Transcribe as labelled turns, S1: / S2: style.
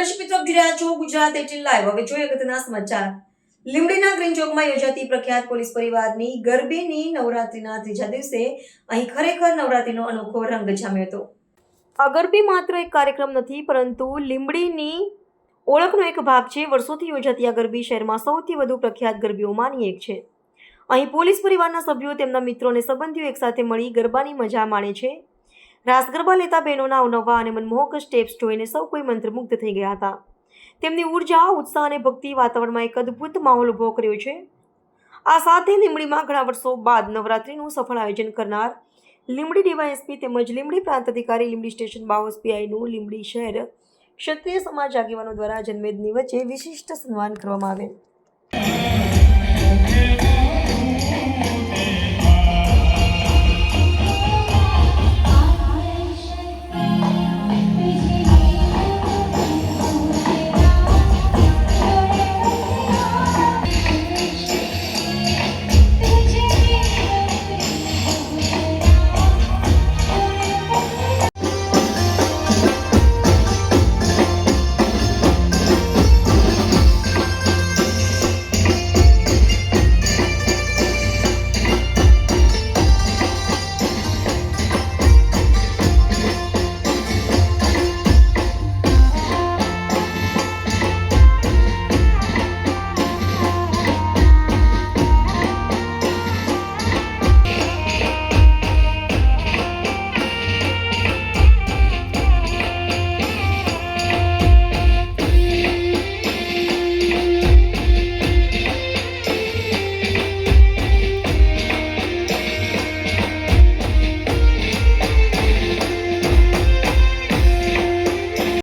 S1: મિત્રો આપ જોઈ છો ગુજરાત એટીન લાઈવ. હવે જોઈએ અગત્યના સમાચાર. લીંબડીના ગ્રીન ચોકમાં યોજાતી પ્રખ્યાત પોલીસ પરિવારની ગરબીની નવરાત્રીના ત્રીજા દિવસે અહીં ખરેખર નવરાત્રીનો અનોખો રંગ જામ્યો હતો. આ ગરબી માત્ર એક કાર્યક્રમ નથી, પરંતુ લીંબડીની ઓળખનો એક ભાગ છે. વર્ષોથી યોજાતી આ ગરબી શહેરમાં સૌથી વધુ પ્રખ્યાત ગરબીઓમાંની એક છે. અહીં પોલીસ પરિવારના સભ્યો તેમના મિત્રો અને સંબંધીઓ એકસાથે મળી ગરબાની મજા માણે છે. રાસ ગરબા લેતા બહેનોના અવનવા અને મનમોહક સ્ટેપ્સ જોઈને સૌ કોઈ મંત્રમુગ્ધ થઈ ગયા હતા. તેમની ઊર્જા, ઉત્સાહ અને ભક્તિ વાતાવરણમાં એક અદ્ભુત માહોલ ઊભો કર્યો છે. આ સાથે લીંબડીમાં ઘણા વર્ષો બાદ નવરાત્રિનું સફળ આયોજન કરનાર લીંબડી ડીવાયએસપી તેમજ લીંબડી પ્રાંત અધિકારી લીંબડી સ્ટેશન બાવસ લીંબડી શહેર ક્ષત્રિય સમાજ આગેવાનો દ્વારા જન્મેદની વચ્ચે વિશિષ્ટ સન્માન કરવામાં આવેલ